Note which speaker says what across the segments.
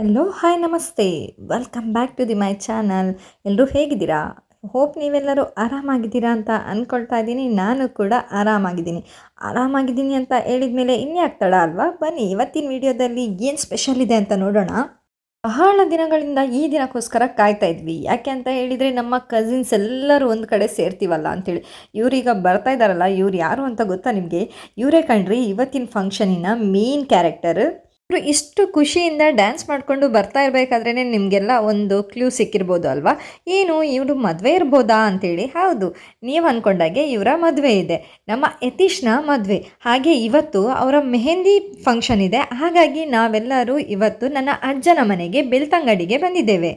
Speaker 1: Hello hi ನಮಸ್ತೆ. Welcome back to the my channel ಎಲ್ಲರೂ ಹೇಗಿದ್ದೀರಾ? ಹೋಪ್ ನೀವೆಲ್ಲರೂ ಆರಾಮಾಗಿದ್ದೀರಾ ಅಂತ ಅಂದ್ಕೊಳ್ತಾ ಇದ್ದೀನಿ. ನಾನು ಕೂಡ ಆರಾಮಾಗಿದ್ದೀನಿ. ಆರಾಮಾಗಿದ್ದೀನಿ ಅಂತ ಹೇಳಿದ ಮೇಲೆ ಇನ್ಯಾಕೆ ತಡ ಅಲ್ವಾ? ಬನ್ನಿ, ಇವತ್ತಿನ ವಿಡಿಯೋದಲ್ಲಿ ಏನು ಸ್ಪೆಷಲ್ ಇದೆ ಅಂತ ನೋಡೋಣ. ಬಹಳ ದಿನಗಳಿಂದ ಈ ದಿನಕ್ಕೋಸ್ಕರ ಕಾಯ್ತಾ ಇದ್ವಿ. ಯಾಕೆ ಅಂತ ಹೇಳಿದರೆ ನಮ್ಮ ಕಸಿನ್ಸ್ ಎಲ್ಲರೂ ಒಂದು ಕಡೆ ಸೇರ್ತೀವಲ್ಲ ಅಂಥೇಳಿ ಇವರೀಗ ಬರ್ತಾ ಇದ್ದಾರಲ್ಲ, ಇವ್ರು ಯಾರು ಅಂತ ಗೊತ್ತಾ ನಿಮಗೆ? ಇವರೇ ಕಣ್ರಿ, ಇವತ್ತಿನ ಫಂಕ್ಷನಿನ ಮೇನ್ ಕ್ಯಾರೆಕ್ಟರ್ ಇವರು ಇಷ್ಟು ಖುಷಿಯಿಂದ ಡ್ಯಾನ್ಸ್ ಮಾಡಿಕೊಂಡು ಬರ್ತಾ ಇರಬೇಕಾದ್ರೇ ನಿಮಗೆಲ್ಲ ಒಂದು ಕ್ಲೂ ಸಿಕ್ಕಿರ್ಬೋದು ಅಲ್ವಾ? ಏನು, ಇವರು ಮದುವೆ ಇರ್ಬೋದಾ ಅಂತೇಳಿ? ಹೌದು, ನೀವು ಅಂದ್ಕೊಂಡಾಗೆ ಇವರ ಮದುವೆ ಇದೆ. ನಮ್ಮ ಯತೀಶ್ನ ಮದುವೆ. ಹಾಗೆ ಇವತ್ತು ಅವರ ಮೆಹಂದಿ ಫಂಕ್ಷನ್ ಇದೆ. ಹಾಗಾಗಿ ನಾವೆಲ್ಲರೂ ಇವತ್ತು ನನ್ನ ಅಜ್ಜನ ಮನೆಗೆ ಬೆಳ್ತಂಗಡಿಗೆ ಬಂದಿದ್ದೇವೆ.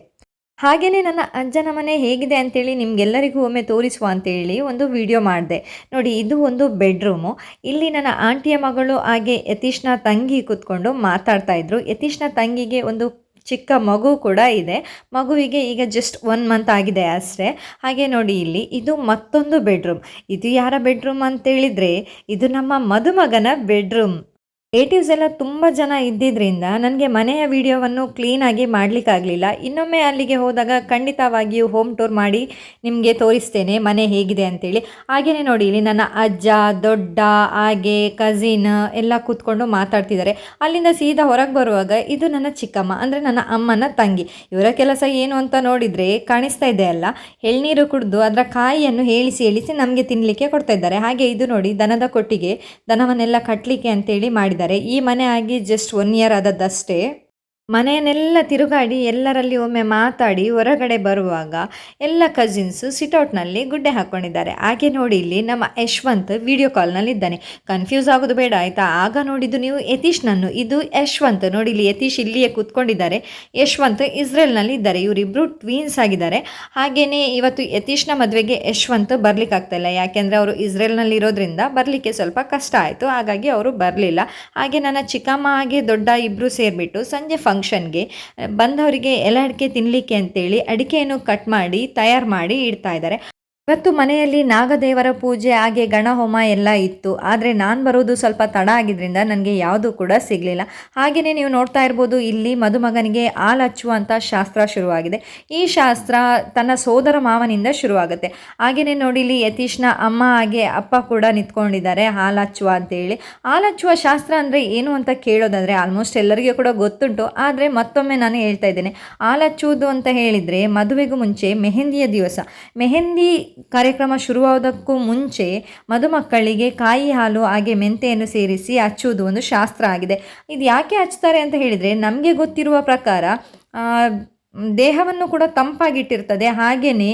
Speaker 1: ಹಾಗೆಯೇ ನನ್ನ ಅಜ್ಜನ ಮನೆ ಹೇಗಿದೆ ಅಂತೇಳಿ ನಿಮಗೆಲ್ಲರಿಗೂ ಒಮ್ಮೆ ತೋರಿಸುವ ಅಂತೇಳಿ ಒಂದು ವಿಡಿಯೋ ಮಾಡಿದೆ. ನೋಡಿ, ಇದು ಒಂದು ಬೆಡ್ರೂಮು ಇಲ್ಲಿ ನನ್ನ ಆಂಟಿಯ ಮಗಳು ಹಾಗೆ ಯತೀಶ್ನ ತಂಗಿ ಕೂತ್ಕೊಂಡು ಮಾತಾಡ್ತಾ ಇದ್ರು. ಯತೀಶ್ನ ತಂಗಿಗೆ ಒಂದು ಚಿಕ್ಕ ಮಗು ಕೂಡ ಇದೆ. ಮಗುವಿಗೆ ಈಗ ಜಸ್ಟ್ ಒನ್ ಮಂತ್ ಆಗಿದೆ ಅಷ್ಟೇ. ಹಾಗೆ ನೋಡಿ ಇಲ್ಲಿ, ಇದು ಮತ್ತೊಂದು ಬೆಡ್ರೂಮ್ ಇದು ಯಾರ ಬೆಡ್ರೂಮ್ ಅಂತೇಳಿದರೆ, ಇದು ನಮ್ಮ ಮದುಮಗನ ಬೆಡ್ರೂಮ್ ರಿಲೇಟಿವ್ಸ್ ಎಲ್ಲ ತುಂಬ ಜನ ಇದ್ದಿದ್ದರಿಂದ ನನಗೆ ಮನೆಯ ವಿಡಿಯೋವನ್ನು ಕ್ಲೀನಾಗಿ ಮಾಡಲಿಕ್ಕಾಗಲಿಲ್ಲ. ಇನ್ನೊಮ್ಮೆ ಅಲ್ಲಿಗೆ ಹೋದಾಗ ಖಂಡಿತವಾಗಿಯೂ ಹೋಮ್ ಟೂರ್ ಮಾಡಿ ನಿಮಗೆ ತೋರಿಸ್ತೇನೆ, ಮನೆ ಹೇಗಿದೆ ಅಂತೇಳಿ. ಹಾಗೆಯೇ ನೋಡಿ, ಇಲ್ಲಿ ನನ್ನ ಅಜ್ಜ, ದೊಡ್ಡ, ಹಾಗೆ ಕಝಿನ್ ಎಲ್ಲ ಕೂತ್ಕೊಂಡು ಮಾತಾಡ್ತಿದ್ದಾರೆ. ಅಲ್ಲಿಂದ ಸೀದಾ ಹೊರಗೆ ಬರುವಾಗ ಇದು ನನ್ನ ಚಿಕ್ಕಮ್ಮ, ಅಂದರೆ ನನ್ನ ಅಮ್ಮನ ತಂಗಿ. ಇವರ ಕೆಲಸ ಏನು ಅಂತ ನೋಡಿದರೆ ಕಾಣಿಸ್ತಾ ಇದೆ ಅಲ್ಲ. ಎಳ್ನೀರು ಕುಡಿದು ಅದರ ಕಾಯಿಯನ್ನು ಹೇಳಿಸಿ ಹೇಳಿಸಿ ನಮಗೆ ತಿನ್ನಲಿಕ್ಕೆ ಕೊಡ್ತಾ ಇದ್ದಾರೆ. ಹಾಗೆ ಇದು ನೋಡಿ, ದನದ ಕೊಟ್ಟಿಗೆ ದನವನ್ನೆಲ್ಲ ಕಟ್ಟಲಿಕ್ಕೆ ಅಂತೇಳಿ ಮಾಡಿದ್ದಾರೆ. ಈ ಮನೆ ಆಗಿ ಜಸ್ಟ್ ಒನ್ ಇಯರ್ ಆದದ್ದಷ್ಟೇ. ಮನೆಯನ್ನೆಲ್ಲ ತಿರುಗಾಡಿ ಎಲ್ಲರಲ್ಲಿ ಒಮ್ಮೆ ಮಾತಾಡಿ ಹೊರಗಡೆ ಬರುವಾಗ ಎಲ್ಲ ಕಸಿನ್ಸು ಸಿಟೌಟ್ನಲ್ಲಿ ಗುಡ್ಡೆ ಹಾಕ್ಕೊಂಡಿದ್ದಾರೆ ಹಾಗೆ ನೋಡಿ ಇಲ್ಲಿ ನಮ್ಮ ಯಶ್ವಂತ್ ವಿಡಿಯೋ ಕಾಲ್ನಲ್ಲಿದ್ದಾನೆ ಕನ್ಫ್ಯೂಸ್ ಆಗೋದು ಬೇಡ, ಆಯಿತಾ? ಆಗ ನೋಡಿದ್ದು ನೀವು ಯತೀಶ್ನನ್ನು ಇದು ಯಶ್ವಂತ್. ನೋಡಿ ಇಲ್ಲಿ ಯತೀಶ್ ಇಲ್ಲಿಯೇ ಕೂತ್ಕೊಂಡಿದ್ದಾರೆ. ಯಶ್ವಂತ್ ಇಸ್ರೇಲ್ನಲ್ಲಿ ಇದ್ದಾರೆ. ಇವರಿಬ್ಬರು ಟ್ವೀನ್ಸ್ ಆಗಿದ್ದಾರೆ. ಹಾಗೆಯೇ ಇವತ್ತು ಯತೀಶ್ನ ಮದುವೆಗೆ ಯಶ್ವಂತ್ ಬರ್ಲಿಕ್ಕೆ ಆಗ್ತಾಯಿಲ್ಲ ಯಾಕೆಂದರೆ ಅವರು ಇಸ್ರೇಲ್ನಲ್ಲಿ ಇರೋದ್ರಿಂದ ಬರಲಿಕ್ಕೆ ಸ್ವಲ್ಪ ಕಷ್ಟ ಆಯಿತು. ಹಾಗಾಗಿ ಅವರು ಬರಲಿಲ್ಲ. ಹಾಗೆ ನನ್ನ ಚಿಕ್ಕಮ್ಮ ಹಾಗೆ ದೊಡ್ಡ ಇಬ್ಬರು ಸೇರಿಬಿಟ್ಟು ಸಂಜೆ ಫಂಕ್ಷನ್ಗೆ ಬಂದವರಿಗೆ ಎಲ್ಲ ಅಡಿಕೆ ತಿನ್ನಲಿಕ್ಕೆ ಅಂತೇಳಿ ಅಡಿಕೆಯನ್ನು ಕಟ್ ಮಾಡಿ ತಯಾರು ಮಾಡಿ ಇಡ್ತಾ ಇದ್ದಾರೆ. ಇವತ್ತು ಮನೆಯಲ್ಲಿ ನಾಗದೇವರ ಪೂಜೆ, ಹಾಗೆ ಗಣಹೋಮ ಎಲ್ಲ ಇತ್ತು. ಆದರೆ ನಾನು ಬರೋದು ಸ್ವಲ್ಪ ತಡ ಆಗಿದ್ದರಿಂದ ನನಗೆ ಯಾವುದೂ ಕೂಡ ಸಿಗಲಿಲ್ಲ. ಹಾಗೆಯೇ ನೀವು ನೋಡ್ತಾ ಇರ್ಬೋದು, ಇಲ್ಲಿ ಮದುಮಗನಿಗೆ ಹಾಲು ಹಚ್ಚುವಂಥ ಶಾಸ್ತ್ರ ಶುರುವಾಗಿದೆ. ಈ ಶಾಸ್ತ್ರ ತನ್ನ ಸೋದರ ಮಾವನಿಂದ ಶುರುವಾಗುತ್ತೆ. ಹಾಗೆಯೇ ನೋಡಿ, ಇಲ್ಲಿ ಯತೀಶ್ನ ಅಮ್ಮ ಹಾಗೆ ಅಪ್ಪ ಕೂಡ ನಿಂತ್ಕೊಂಡಿದ್ದಾರೆ ಹಾಲು ಹಚ್ಚುವ ಅಂತೇಳಿ. ಹಾಲು ಹಚ್ಚುವ ಶಾಸ್ತ್ರ ಅಂದರೆ ಏನು ಅಂತ ಕೇಳೋದಾದರೆ ಆಲ್ಮೋಸ್ಟ್ ಎಲ್ಲರಿಗೂ ಕೂಡ ಗೊತ್ತುಂಟು. ಆದರೆ ಮತ್ತೊಮ್ಮೆ ನಾನು ಹೇಳ್ತಾ ಇದ್ದೇನೆ. ಹಾಲು ಹಚ್ಚುವುದು ಅಂತ ಹೇಳಿದರೆ ಮದುವೆಗೂ ಮುಂಚೆ ಮೆಹಂದಿಯ ದಿವಸ. ಮೆಹಂದಿ ಕಾರ್ಯಕ್ರಮ ಶುರುವಾದಕ್ಕೂ ಮುಂಚೆ ಮದುಮಕ್ಕಳಿಗೆ ಕಾಯಿ ಹಾಲು, ಹಾಗೆ ಮೆಂತೆಯನ್ನು ಸೇರಿಸಿ ಹಚ್ಚುವುದು ಒಂದು ಶಾಸ್ತ್ರ ಆಗಿದೆ. ಇದು ಯಾಕೆ ಹಚ್ತಾರೆ ಅಂತ ಹೇಳಿದರೆ, ನಮಗೆ ಗೊತ್ತಿರುವ ಪ್ರಕಾರ ದೇಹವನ್ನು ಕೂಡ ತಂಪಾಗಿಟ್ಟಿರ್ತದೆ. ಹಾಗೆಯೇ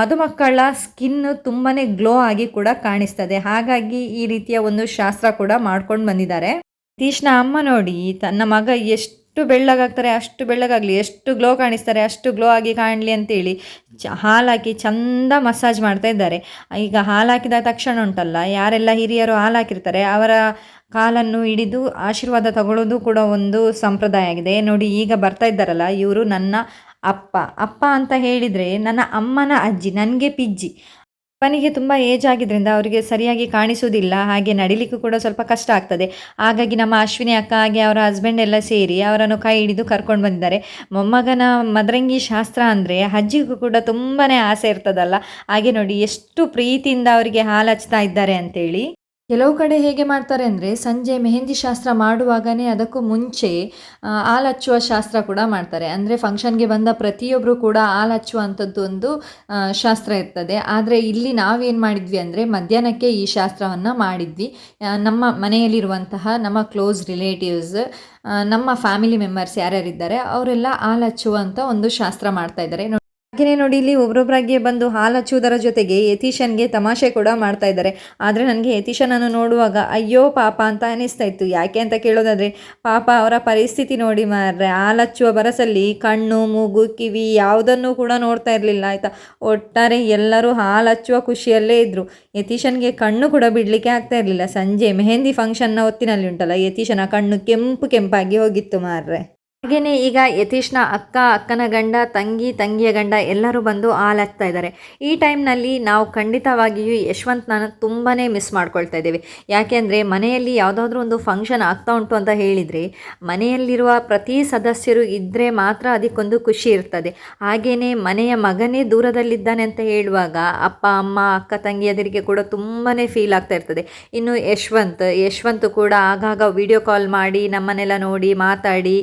Speaker 1: ಮದುಮಕ್ಕಳ ಸ್ಕಿನ್ನು ತುಂಬಾ ಗ್ಲೋ ಆಗಿ ಕೂಡ ಕಾಣಿಸ್ತದೆ. ಹಾಗಾಗಿ ಈ ರೀತಿಯ ಒಂದು ಶಾಸ್ತ್ರ ಕೂಡ ಮಾಡ್ಕೊಂಡು ಬಂದಿದ್ದಾರೆ. ತೀಕ್ಷ್ಣ ಅಮ್ಮ ನೋಡಿ, ತನ್ನ ಮಗ ಎಷ್ಟು ಎಷ್ಟು ಬೆಳ್ಳಗಾಗ್ತಾರೆ, ಅಷ್ಟು ಬೆಳ್ಳಗಾಗಲಿ, ಎಷ್ಟು ಗ್ಲೋ ಕಾಣಿಸ್ತಾರೆ, ಅಷ್ಟು ಗ್ಲೋ ಆಗಿ ಕಾಣಲಿ ಅಂತೇಳಿ ಚ, ಹಾಲಾಕಿ ಚಂದ ಮಸಾಜ್ ಮಾಡ್ತಾ ಇದ್ದಾರೆ. ಈಗ ಹಾಲು ಹಾಕಿದ ತಕ್ಷಣ ಉಂಟಲ್ಲ, ಯಾರೆಲ್ಲ ಹಿರಿಯರು ಹಾಲಾಕಿರ್ತಾರೆ, ಅವರ ಕಾಲನ್ನು ಹಿಡಿದು ಆಶೀರ್ವಾದ ತಗೊಳ್ಳೋದು ಕೂಡ ಒಂದು ಸಂಪ್ರದಾಯ ಆಗಿದೆ. ನೋಡಿ, ಈಗ ಬರ್ತಾ ಇದ್ದಾರಲ್ಲ, ಇವರು ನನ್ನ ಅಪ್ಪ. ಅಪ್ಪ ಅಂತ ಹೇಳಿದರೆ ನನ್ನ ಅಮ್ಮನ ಅಜ್ಜಿ, ನನಗೆ ಪಿಜ್ಜಿ. ಅಪ್ಪನಿಗೆ ತುಂಬ ಏಜ್ ಆಗಿದ್ದರಿಂದ ಅವರಿಗೆ ಸರಿಯಾಗಿ ಕಾಣಿಸುವುದಿಲ್ಲ, ಹಾಗೆ ನಡಿಲಿಕ್ಕೂ ಕೂಡ ಸ್ವಲ್ಪ ಕಷ್ಟ ಆಗ್ತದೆ. ಹಾಗಾಗಿ ನಮ್ಮ ಅಶ್ವಿನಿ ಅಕ್ಕ, ಹಾಗೆ ಅವರ ಹಸ್ಬೆಂಡ್ ಎಲ್ಲ ಸೇರಿ ಅವರನ್ನು ಕೈ ಹಿಡಿದು ಕರ್ಕೊಂಡು ಬಂದಿದ್ದಾರೆ. ಮೊಮ್ಮಗನ ಮದರಂಗಿ ಶಾಸ್ತ್ರ ಅಂದರೆ ಅಜ್ಜಿಗೂ ಕೂಡ ತುಂಬಾ ಆಸೆ ಇರ್ತದಲ್ಲ? ಹಾಗೆ ನೋಡಿ, ಎಷ್ಟು ಪ್ರೀತಿಯಿಂದ ಅವರಿಗೆ ಹಾಲು ಹಚ್ತಾ ಇದ್ದಾರೆ ಅಂತೇಳಿ. ಕೆಲವು ಕಡೆ ಹೇಗೆ ಮಾಡ್ತಾರೆ ಅಂದರೆ ಸಂಜೆ ಮೆಹಂದಿ ಶಾಸ್ತ್ರ ಮಾಡುವಾಗಲೇ ಅದಕ್ಕೂ ಮುಂಚೆ ಹಚ್ಚುವ ಶಾಸ್ತ್ರ ಕೂಡ ಮಾಡ್ತಾರೆ. ಅಂದರೆ ಫಂಕ್ಷನ್ಗೆ ಬಂದ ಪ್ರತಿಯೊಬ್ಬರು ಕೂಡ ಹಾಲು ಹಚ್ಚುವಂಥದ್ದು ಒಂದು ಶಾಸ್ತ್ರ ಇರ್ತದೆ. ಆದರೆ ಇಲ್ಲಿ ನಾವೇನು ಮಾಡಿದ್ವಿ ಅಂದರೆ ಮಧ್ಯಾಹ್ನಕ್ಕೆ ಈ ಶಾಸ್ತ್ರವನ್ನು ಮಾಡಿದ್ವಿ. ನಮ್ಮ ಮನೆಯಲ್ಲಿರುವಂತಹ ನಮ್ಮ ಕ್ಲೋಸ್ ರಿಲೇಟಿವ್ಸ್ ನಮ್ಮ ಫ್ಯಾಮಿಲಿ ಮೆಂಬರ್ಸ್ ಯಾರ್ಯಾರಿದ್ದಾರೆ, ಅವರೆಲ್ಲ ಹಾಲು ಹಚ್ಚುವಂಥ ಒಂದು ಶಾಸ್ತ್ರ ಮಾಡ್ತಾ ಇದ್ದಾರೆ. ಹಾಗೆಯೇ ನೋಡಿ, ಇಲ್ಲಿ ಒಬ್ರೊಬ್ಬರಾಗಿ ಬಂದು ಹಾಲು ಹಚ್ಚುವುದರ ಜೊತೆಗೆ ಯತೀಶನ್ಗೆ ತಮಾಷೆ ಕೂಡ ಮಾಡ್ತಾ ಇದ್ದಾರೆ. ಆದರೆ ನನಗೆ ಯತೀಶನನ್ನು ನೋಡುವಾಗ ಅಯ್ಯೋ ಪಾಪ ಅಂತ ಅನಿಸ್ತಾ ಇತ್ತು. ಯಾಕೆ ಅಂತ ಕೇಳೋದಾದರೆ, ಪಾಪ ಅವರ ಪರಿಸ್ಥಿತಿ ನೋಡಿ ಮಾರ್ರೆ, ಹಾಲು ಹಚ್ಚುವ ಬರಸಲ್ಲಿ ಕಣ್ಣು, ಮೂಗು, ಕಿವಿ ಯಾವುದನ್ನು ಕೂಡ ನೋಡ್ತಾ ಇರಲಿಲ್ಲ, ಆಯಿತಾ? ಒಟ್ಟಾರೆ ಎಲ್ಲರೂ ಹಾಲು ಹಚ್ಚುವ ಖುಷಿಯಲ್ಲೇ ಇದ್ದರು ಯತೀಶನ್ಗೆ ಕಣ್ಣು ಕೂಡ ಬಿಡಲಿಕ್ಕೆ ಆಗ್ತಾ ಇರಲಿಲ್ಲ. ಸಂಜೆ ಮೆಹಂದಿ ಫಂಕ್ಷನ್ನ ಹೊತ್ತಿನಲ್ಲಿ ಉಂಟಲ್ಲ, ಯತೀಶನ ಕಣ್ಣು ಕೆಂಪು ಕೆಂಪಾಗಿ ಹೋಗಿತ್ತು ಮಾರ್ರೆ. ಹಾಗೆಯೇ ಈಗ ಯತೀಶ್ನ ಅಕ್ಕ, ಅಕ್ಕನ ಗಂಡ, ತಂಗಿ, ತಂಗಿಯ ಗಂಡ ಎಲ್ಲರೂ ಬಂದು ಹಾಲಾಗ್ತಾ ಇದ್ದಾರೆ. ಈ ಟೈಮ್ನಲ್ಲಿ ನಾವು ಖಂಡಿತವಾಗಿಯೂ ಯಶವಂತನ ತುಂಬಾ ಮಿಸ್ ಮಾಡ್ಕೊಳ್ತಾ ಇದ್ದೇವೆ. ಯಾಕೆಂದರೆ ಮನೆಯಲ್ಲಿ ಯಾವುದಾದ್ರೂ ಒಂದು ಫಂಕ್ಷನ್ ಆಗ್ತಾ ಉಂಟು ಅಂತ ಹೇಳಿದರೆ ಮನೆಯಲ್ಲಿರುವ ಪ್ರತಿ ಸದಸ್ಯರು ಇದ್ದರೆ ಮಾತ್ರ ಅದಕ್ಕೊಂದು ಖುಷಿ ಇರ್ತದೆ. ಹಾಗೆಯೇ ಮನೆಯ ಮಗನೇ ದೂರದಲ್ಲಿದ್ದಾನೆ ಅಂತ ಹೇಳುವಾಗ ಅಪ್ಪ, ಅಮ್ಮ, ಅಕ್ಕ ತಂಗಿಯದರಿಗೆ ಕೂಡ ತುಂಬಾ ಫೀಲ್ ಆಗ್ತಾ ಇರ್ತದೆ. ಇನ್ನು ಯಶವಂತ್ ಯಶವಂತ್ ಕೂಡ ಆಗಾಗ ವಿಡಿಯೋ ಕಾಲ್ ಮಾಡಿ ನಮ್ಮನ್ನೆಲ್ಲ ನೋಡಿ ಮಾತಾಡಿ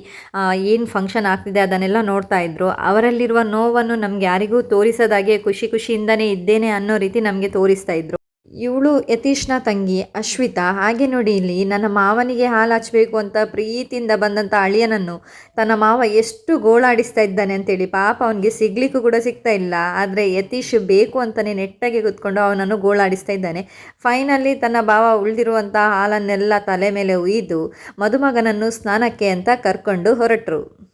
Speaker 1: ಏನು ಫಂಕ್ಷನ್ ಆಗ್ತಿದೆ ಅದನ್ನೆಲ್ಲ ನೋಡ್ತಾ ಇದ್ರು. ಅವರಲ್ಲಿರುವ ನೋವನ್ನು ನಮ್ಗೆ ಯಾರಿಗೂ ತೋರಿಸದಾಗೆ ಖುಷಿ ಖುಷಿಯಿಂದನೇ ಇದ್ದೇನೆ ಅನ್ನೋ ರೀತಿ ನಮಗೆ ತೋರಿಸ್ತಾ ಇದ್ರು. ಇವಳು ಯತೀಶ್ನ ತಂಗಿ, ಅಶ್ವಿತಾ. ಹಾಗೆ ನೋಡಿ ಇಲ್ಲಿ, ನನ್ನ ಮಾವನಿಗೆ ಹಾಲು ಹಚ್ಚಬೇಕು ಅಂತ ಪ್ರೀತಿಯಿಂದ ಬಂದಂಥ ಅಳಿಯನನ್ನು ತನ್ನ ಮಾವ ಎಷ್ಟು ಗೋಳಾಡಿಸ್ತಾ ಇದ್ದಾನೆ ಅಂತೇಳಿ ಪಾಪ ಅವನಿಗೆ ಸಿಗ್ಲಿಕ್ಕೂ ಕೂಡ ಸಿಗ್ತಾ ಇಲ್ಲ. ಆದರೆ ಯತೀಶ್ ಬೇಕು ಅಂತಲೇ ನೆಟ್ಟಾಗಿ ಕೂತ್ಕೊಂಡು ಅವನನ್ನು ಗೋಳಾಡಿಸ್ತಾ ಇದ್ದಾನೆ. ಫೈನಲಿ ತನ್ನ ಭಾವ ಉಳಿದಿರುವಂಥ ಹಾಲನ್ನೆಲ್ಲ ತಲೆ ಮೇಲೆ ಉಯ್ದು ಮದುಮಗನನ್ನು ಸ್ನಾನಕ್ಕೆ ಅಂತ ಕರ್ಕೊಂಡು ಹೊರಟರು.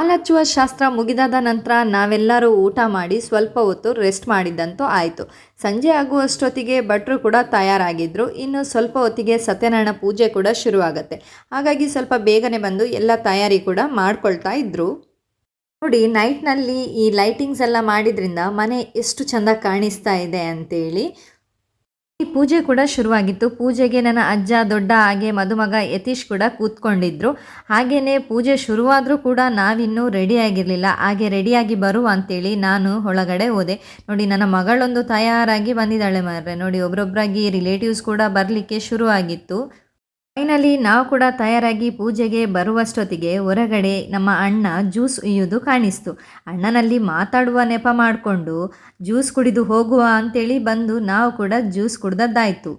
Speaker 1: ಹಾಲಚ್ಚುವ ಶಾಸ್ತ್ರ ಮುಗಿದಾದ ನಂತರ ನಾವೆಲ್ಲರೂ ಊಟ ಮಾಡಿ ಸ್ವಲ್ಪ ಹೊತ್ತು ರೆಸ್ಟ್ ಮಾಡಿದ್ದಂತೂ ಆಯಿತು. ಸಂಜೆ ಆಗುವಷ್ಟೊತ್ತಿಗೆ ಭಟ್ರು ಕೂಡ ತಯಾರಾಗಿದ್ದರು ಇನ್ನು ಸ್ವಲ್ಪ ಹೊತ್ತಿಗೆ ಸತ್ಯನಾರಾಯಣ ಪೂಜೆ ಕೂಡ ಶುರುವಾಗತ್ತೆ. ಹಾಗಾಗಿ ಸ್ವಲ್ಪ ಬೇಗನೆ ಬಂದು ಎಲ್ಲ ತಯಾರಿ ಕೂಡ ಮಾಡ್ಕೊಳ್ತಾ ಇದ್ದರು ನೋಡಿ, ನೈಟ್ನಲ್ಲಿ ಈ ಲೈಟಿಂಗ್ಸ್ ಎಲ್ಲ ಮಾಡಿದ್ರಿಂದ ಮನೆ ಎಷ್ಟು ಚೆಂದ ಕಾಣಿಸ್ತಾ ಇದೆ ಅಂತೇಳಿ ಈ ಪೂಜೆ ಕೂಡ ಶುರುವಾಗಿತ್ತು. ಪೂಜೆಗೆ ನನ್ನ ಅಜ್ಜ, ದೊಡ್ಡ ಹಾಗೆ ಮದುಮಗ ಯತೀಶ್ ಕೂಡ ಕೂತ್ಕೊಂಡಿದ್ರು. ಹಾಗೆಯೇ ಪೂಜೆ ಶುರುವಾದರೂ ಕೂಡ ನಾವಿನ್ನೂ ರೆಡಿಯಾಗಿರಲಿಲ್ಲ ಹಾಗೆ ರೆಡಿಯಾಗಿ ಬರುವ ಅಂತೇಳಿ ನಾನು ಒಳಗಡೆ ಹೋದೆ. ನೋಡಿ, ನನ್ನ ಮಗಳೊಂದು ತಯಾರಾಗಿ ಬಂದಿದ್ದಾಳೆ ಮಾರ್ರೆ. ನೋಡಿ ಒಬ್ರೊಬ್ಬರಾಗಿ ರಿಲೇಟಿವ್ಸ್ ಕೂಡ ಬರಲಿಕ್ಕೆ ಶುರುವಾಗಿತ್ತು. ಫೈನಲಿ ನಾವು ಕೂಡ ತಯಾರಾಗಿ ಪೂಜೆಗೆ ಬರುವಷ್ಟೊತ್ತಿಗೆ ಹೊರಗಡೆ ನಮ್ಮ ಅಣ್ಣ ಜ್ಯೂಸ್ ಉಯ್ಯೋದು ಕಾಣಿಸ್ತು. ಅಣ್ಣನಲ್ಲಿ ಮಾತಾಡುವ ನೆಪ ಮಾಡಿಕೊಂಡು, ಜ್ಯೂಸ್ ಕುಡಿದು ಹೋಗುವ ಅಂತೇಳಿ ಬಂದು ನಾವು ಕೂಡ ಜ್ಯೂಸ್ ಕುಡ್ದದ್ದಾಯಿತು.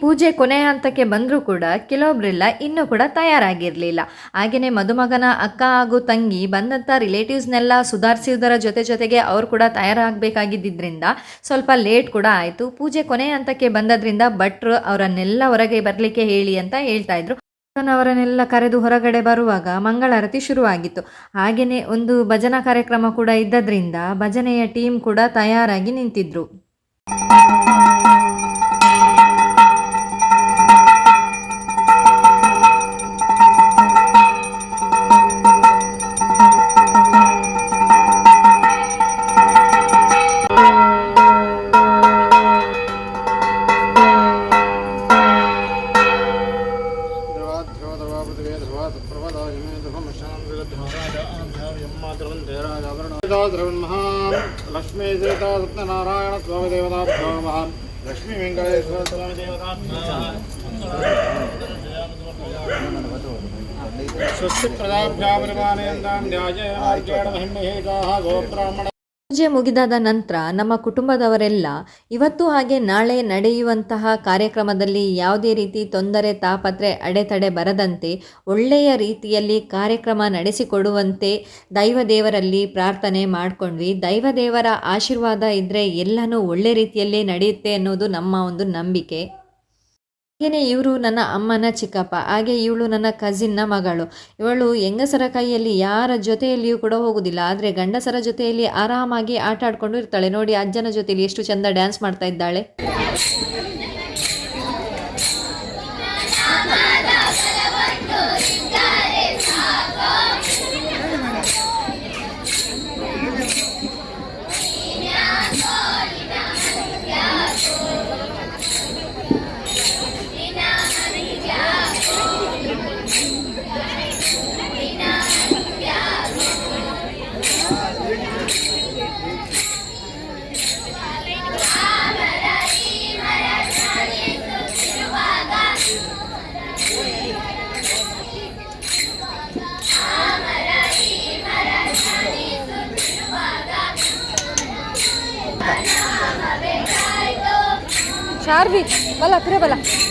Speaker 1: ಪೂಜೆ ಕೊನೆ ಹಂತಕ್ಕೆ ಬಂದರೂ ಕೂಡ ಕೆಲವೊಬ್ಬರೆಲ್ಲ ಇನ್ನೂ ಕೂಡ ತಯಾರಾಗಿರಲಿಲ್ಲ. ಹಾಗೆಯೇ ಮದುಮಗನ ಅಕ್ಕ ಹಾಗೂ ತಂಗಿ ಬಂದಂಥ ರಿಲೇಟಿವ್ಸ್ನೆಲ್ಲ ಸುಧಾರಿಸುವುದರ ಜೊತೆ ಜೊತೆಗೆ ಅವರು ಕೂಡ ತಯಾರಾಗಬೇಕಾಗಿದ್ದರಿಂದ ಸ್ವಲ್ಪ ಲೇಟ್ ಕೂಡ ಆಯಿತು. ಪೂಜೆ ಕೊನೆ ಹಂತಕ್ಕೆ ಬಂದದ್ರಿಂದ ಭಟ್ರು ಅವರನ್ನೆಲ್ಲ ಹೊರಗೆ ಬರಲಿಕ್ಕೆ ಹೇಳಿ ಅಂತ ಹೇಳ್ತಾ ಇದ್ರು. ಅವರನ್ನೆಲ್ಲ ಕರೆದು ಹೊರಗಡೆ ಬರುವಾಗ ಮಂಗಳಾರತಿ ಶುರುವಾಗಿತ್ತು. ಹಾಗೆಯೇ ಒಂದು ಭಜನಾ ಕಾರ್ಯಕ್ರಮ ಕೂಡ ಇದ್ದದ್ರಿಂದ ಭಜನೆಯ ಟೀಮ್ ಕೂಡ ತಯಾರಾಗಿ ನಿಂತಿದ್ರು. ಪೂಜೆ ಮುಗಿದಾದ ನಂತರ ನಮ್ಮ ಕುಟುಂಬದವರೆಲ್ಲ ಇವತ್ತು ಹಾಗೆ ನಾಳೆ ನಡೆಯುವಂತಹ ಕಾರ್ಯಕ್ರಮದಲ್ಲಿ ಯಾವುದೇ ರೀತಿ ತೊಂದರೆ, ತಾಪತ್ರೆ, ಅಡೆತಡೆ ಬರದಂತೆ ಒಳ್ಳೆಯ ರೀತಿಯಲ್ಲಿ ಕಾರ್ಯಕ್ರಮ ನಡೆಸಿಕೊಡುವಂತೆ ದೈವದೇವರಲ್ಲಿ ಪ್ರಾರ್ಥನೆ ಮಾಡ್ಕೊಂಡ್ವಿ. ದೈವದೇವರ ಆಶೀರ್ವಾದ ಇದ್ದರೆ ಎಲ್ಲನೂ ಒಳ್ಳೆ ರೀತಿಯಲ್ಲೇ ನಡೆಯುತ್ತೆ ಅನ್ನೋದು ನಮ್ಮ ಒಂದು ನಂಬಿಕೆ. ಹಾಗೆಯೇ ಇವರು ನನ್ನ ಅಮ್ಮನ ಚಿಕ್ಕಪ್ಪ, ಹಾಗೆ ಇವಳು ನನ್ನ ಕಸಿನ್ನ ಮಗಳು. ಇವಳು ಹೆಂಗಸರ ಕೈಯಲ್ಲಿ ಯಾರ ಜೊತೆಯಲ್ಲಿಯೂ ಕೂಡ ಹೋಗುವುದಿಲ್ಲ ಆದರೆ ಗಂಡಸರ ಜೊತೆಯಲ್ಲಿ ಆರಾಮಾಗಿ ಆಟ ಆಡ್ಕೊಂಡು ಇರ್ತಾಳೆ. ನೋಡಿ ಅಜ್ಜನ ಜೊತೆಯಲ್ಲಿ ಎಷ್ಟು ಚಂದ ಡ್ಯಾನ್ಸ್ ಮಾಡ್ತಾ ಇದ್ದಾಳೆ. ಶಾರ್ವಿ ಬಲ ಪಿರ ಬಲ ಈಗ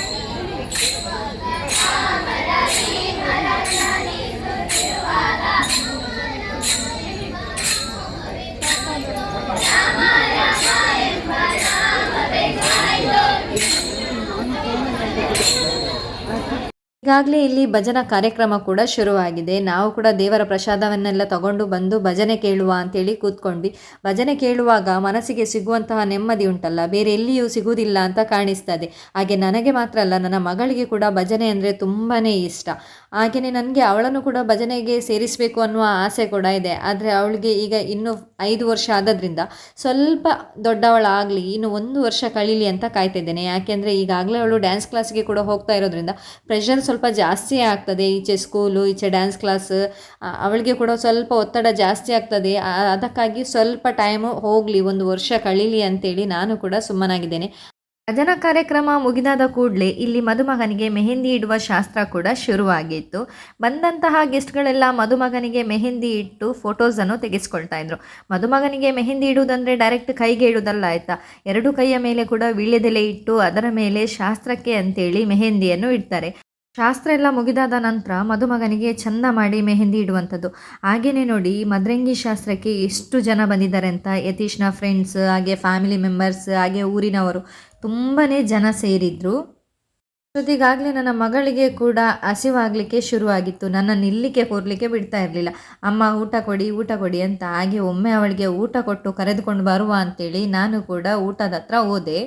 Speaker 1: ಈಗಾಗಲೇ ಇಲ್ಲಿ ಭಜನಾ ಕಾರ್ಯಕ್ರಮ ಕೂಡ ಶುರುವಾಗಿದೆ. ನಾವು ಕೂಡ ದೇವರ ಪ್ರಸಾದವನ್ನೆಲ್ಲ ತಗೊಂಡು ಬಂದು ಭಜನೆ ಕೇಳುವ ಅಂತೇಳಿ ಕೂತ್ಕೊಂಡ್ವಿ. ಭಜನೆ ಕೇಳುವಾಗ ಮನಸ್ಸಿಗೆ ಸಿಗುವಂತಹ ನೆಮ್ಮದಿ ಉಂಟಲ್ಲ, ಬೇರೆ ಎಲ್ಲಿಯೂ ಸಿಗುವುದಿಲ್ಲ ಅಂತ ಕಾಣಿಸ್ತದೆ. ಹಾಗೆ ನನಗೆ ಮಾತ್ರ ಅಲ್ಲ, ನನ್ನ ಮಗಳಿಗೆ ಕೂಡ ಭಜನೆ ಅಂದರೆ ತುಂಬಾ ಇಷ್ಟ. ಹಾಗೆಯೇ ನನಗೆ ಅವಳನ್ನು ಕೂಡ ಭಜನೆಗೆ ಸೇರಿಸಬೇಕು ಅನ್ನುವ ಆಸೆ ಕೂಡ ಇದೆ. ಆದರೆ ಅವಳಿಗೆ ಈಗ ಇನ್ನೂ ಐದು ವರ್ಷ ಆದದ್ರಿಂದ ಸ್ವಲ್ಪ ದೊಡ್ಡವಳಾಗಲಿ, ಇನ್ನು ಒಂದು ವರ್ಷ ಕಳೀಲಿ ಅಂತ ಕಾಯ್ತಿದ್ದೇನೆ. ಯಾಕೆಂದರೆ ಈಗಾಗಲೇ ಅವಳು ಡ್ಯಾನ್ಸ್ ಕ್ಲಾಸ್ಗೆ ಕೂಡ ಹೋಗ್ತಾ ಇರೋದ್ರಿಂದ ಪ್ರೆಷರ್ ಜಾಸ್ತಿ ಆಗ್ತದೆ. ಈಚೆ ಸ್ಕೂಲು ಈಚೆ ಡ್ಯಾನ್ಸ್ ಕ್ಲಾಸ್ ಅವಳಿಗೆ ಕೂಡ ಸ್ವಲ್ಪ ಒತ್ತಡ ಜಾಸ್ತಿ ಆಗ್ತದೆ. ಅದಕ್ಕಾಗಿ ಸ್ವಲ್ಪ ಟೈಮು ಹೋಗಲಿ, ಒಂದು ವರ್ಷ ಕಳೀಲಿ ಅಂತೇಳಿ ನಾನು ಕೂಡ ಸುಮ್ಮನಾಗಿದ್ದೇನೆ. ಭಜನಾ ಕಾರ್ಯಕ್ರಮ ಮುಗಿದಾದ ಕೂಡಲೇ ಇಲ್ಲಿ ಮದುಮಗನಿಗೆ ಮೆಹೆಂದಿ ಇಡುವ ಶಾಸ್ತ್ರ ಕೂಡ ಶುರುವಾಗಿತ್ತು. ಬಂದಂತಹ ಗೆಸ್ಟ್ಗಳೆಲ್ಲ ಮದುಮಗನಿಗೆ ಮೆಹೆಂದಿ ಇಟ್ಟು ಫೋಟೋಸನ್ನು ತೆಗೆಸ್ಕೊಳ್ತಾ ಇದ್ರು. ಮದುಮಗನಿಗೆ ಮೆಹೆಂದಿ ಇಡುವುದಂದರೆ ಡೈರೆಕ್ಟ್ ಕೈಗೆ ಇಡುವುದಲ್ಲ ಆಯಿತಾ? ಎರಡು ಕೈಯ ಮೇಲೆ ಕೂಡ ವೀಳ್ಯದೆಲೆ ಇಟ್ಟು ಅದರ ಮೇಲೆ ಶಾಸ್ತ್ರಕ್ಕೆ ಅಂತೇಳಿ ಮೆಹೆಂದಿಯನ್ನು ಇಡ್ತಾರೆ. ಶಾಸ್ತ್ರ ಎಲ್ಲ ಮುಗಿದಾದ ನಂತರ ಮದುಮಗನಿಗೆ ಚಂದ ಮಾಡಿ ಮೆಹಂದಿ ಇಡುವಂಥದ್ದು. ಹಾಗೆಯೇ ನೋಡಿ ಮದ್ರಂಗಿ ಶಾಸ್ತ್ರಕ್ಕೆ ಎಷ್ಟು ಜನ ಬಂದಿದ್ದಾರೆ ಅಂತ ಯತೀಶ್ನ ಫ್ರೆಂಡ್ಸ್ ಹಾಗೆ ಫ್ಯಾಮಿಲಿ ಮೆಂಬರ್ಸ್ ಹಾಗೆ ಊರಿನವರು ತುಂಬಾ ಜನ ಸೇರಿದ್ರು. ಜೊತೆಗಾಗಲೇ ನನ್ನ ಮಗಳಿಗೆ ಕೂಡ ಹಸಿವಾಗಲಿಕ್ಕೆ ಶುರುವಾಗಿತ್ತು. ನನ್ನ ನಿಲ್ಲಿಕ್ಕೆ ಕೂರಲಿಕ್ಕೆ ಬಿಡ್ತಾ ಇರಲಿಲ್ಲ. ಅಮ್ಮ ಊಟ ಕೊಡಿ ಊಟ ಕೊಡಿ ಅಂತ ಹಾಗೆ ಒಮ್ಮೆ ಅವಳಿಗೆ ಊಟ ಕೊಟ್ಟು ಕರೆದುಕೊಂಡು ಬರುವ ಅಂತೇಳಿ ನಾನು ಕೂಡ ಊಟದ ಹತ್ರ ಹೋದೆ.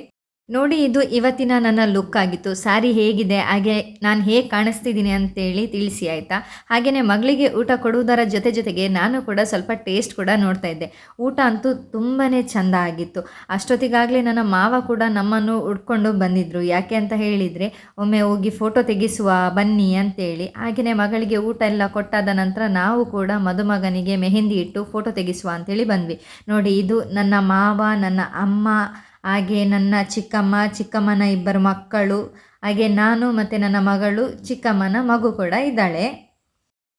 Speaker 1: ನೋಡಿ ಇದು ಇವತ್ತಿನ ನನ್ನ ಲುಕ್ ಆಗಿತ್ತು. ಸ್ಯಾರಿ ಹೇಗಿದೆ, ಹಾಗೆ ನಾನು ಹೇಗೆ ಕಾಣಿಸ್ತಿದ್ದೀನಿ ಅಂತೇಳಿ ತಿಳಿಸಿ ಆಯಿತಾ? ಹಾಗೆಯೇ ಮಗಳಿಗೆ ಊಟ ಕೊಡುವುದರ ಜೊತೆ ಜೊತೆಗೆ ನಾನು ಕೂಡ ಸ್ವಲ್ಪ ಟೇಸ್ಟ್ ಕೂಡ ನೋಡ್ತಾ ಇದ್ದೆ. ಊಟ ಅಂತೂ ತುಂಬಾ ಚೆಂದ ಆಗಿತ್ತು. ಅಷ್ಟೊತ್ತಿಗಾಗಲೇ ನನ್ನ ಮಾವ ಕೂಡ ನಮ್ಮನ್ನು ಉಡ್ಕೊಂಡು ಬಂದಿದ್ದರು ಯಾಕೆ ಅಂತ ಹೇಳಿದರೆ, ಒಮ್ಮೆ ಹೋಗಿ ಫೋಟೋ ತೆಗೆಸುವ, ಬನ್ನಿ ಅಂತೇಳಿ. ಹಾಗೆಯೇ ಮಗಳಿಗೆ ಊಟ ಎಲ್ಲ ಕೊಟ್ಟಾದ ನಂತರ ನಾವು ಕೂಡ ಮದುಮಗನಿಗೆ ಮೆಹಂದಿ ಇಟ್ಟು ಫೋಟೋ ತೆಗೆಸುವ ಅಂತೇಳಿ ಬಂದ್ವಿ. ನೋಡಿ ಇದು ನನ್ನ ಮಾವ, ನನ್ನ ಅಮ್ಮ ಹಾಗೆ ನನ್ನ ಚಿಕ್ಕಮ್ಮ, ಚಿಕ್ಕಮ್ಮನ ಇಬ್ಬರು ಮಕ್ಕಳು, ಹಾಗೆ ನಾನು ಮತ್ತು ನನ್ನ ಮಗಳು, ಚಿಕ್ಕಮ್ಮನ ಮಗು ಕೂಡ ಇದ್ದಾಳೆ.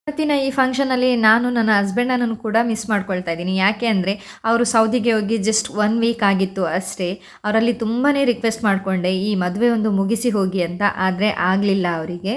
Speaker 1: ಇವತ್ತಿನ ಈ ಫಂಕ್ಷನಲ್ಲಿ ನಾನು ನನ್ನ ಹಸ್ಬೆಂಡನ್ನು ಕೂಡ ಮಿಸ್ ಮಾಡ್ಕೊಳ್ತಾ ಇದ್ದೀನಿ. ಯಾಕೆ ಅಂದರೆ ಅವರು ಸೌದಿಗೆ ಹೋಗಿ ಜಸ್ಟ್ ಒನ್ ವೀಕ್ ಆಗಿತ್ತು ಅಷ್ಟೇ. ಅವರಲ್ಲಿ ತುಂಬಾ ರಿಕ್ವೆಸ್ಟ್ ಮಾಡಿಕೊಂಡೆ, ಈ ಮದುವೆ ಒಂದು ಮುಗಿಸಿ ಹೋಗಿ ಅಂತ. ಆದರೆ ಆಗಲಿಲ್ಲ ಅವರಿಗೆ.